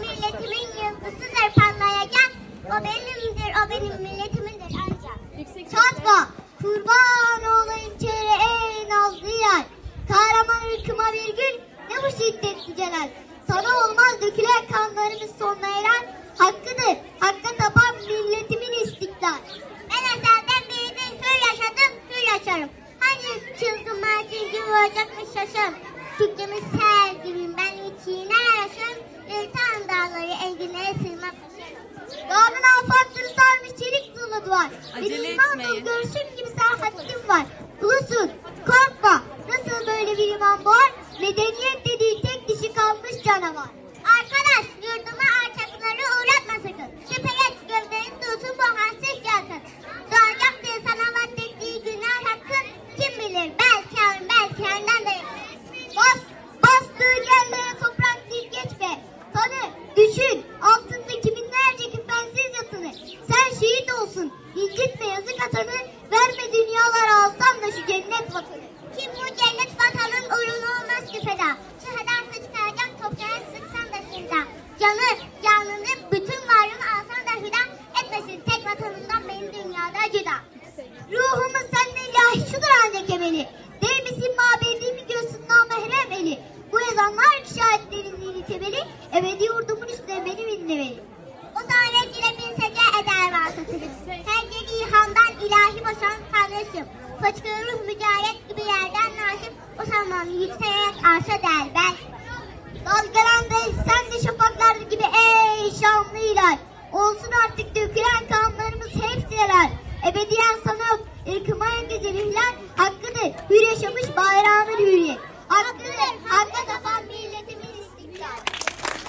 milletimin yıldızıdır parlayacak. O benimdir, o benim milletimindir ancak. Satma, kurban olayım çeyre ey nazlı yer. Kahraman ırkıma bir gün ne bu şiddetli celal. Sana olmaz dökülen kanlarımız sonuna eren hakkıdır. Hakka tapan milletimin istiklal. Ben ezelden beridir hür yaşadım, hür yaşarım. Hangi çılgın merkezci olacakmış şaşarım. Türkçemiz her gibiyim ben. Benim etmeyin. görüşüm gibi serhatim var. Ulusun, korkma. Nasıl böyle bir iman var? Medeniyet dediği tek dişi kalmış canavar. Arkadaş, yurduma alçakları uğratma sakın. Şüpheye gövdenin dursun bu hasret yakın. Doğacak diye sana vaddettiği günah hakkın. Kim bilir belki yarın belki yarından da Bas, bastığı yerlere toprak değil geçme. Tanı, düşün, olsun, incitme yazık atanı. Verme dünyalar alsan da şu cennet vatanı. Kim bu cennet vatanın uğruna olmaz ki feda. Şeheden sıçrayacak toprağa sıksan da şırda. Canı, canını, bütün varlığını alsan da hüda. Etmesin tek vatanından benim dünyada cüda. Ruhumun seninle ilahi şudur ancak emeli. Değmesin mabedimi göğsün namahrem eli. Bu ezanlar şahitlerin dini temeli. Ebedi yurdumun üstüne benim inlemeli. Fıçkırır mücahit gibi yerden naşım. O zaman yükselerek arşa der ben. Dalgalandı sen de şafaklar gibi ey şanlı hilal. Olsun artık dökülen kanlarımız hepsi helal. Ebediyen sana ırkıma en güzel ihlal hakkıdır. Hür yaşamış bayram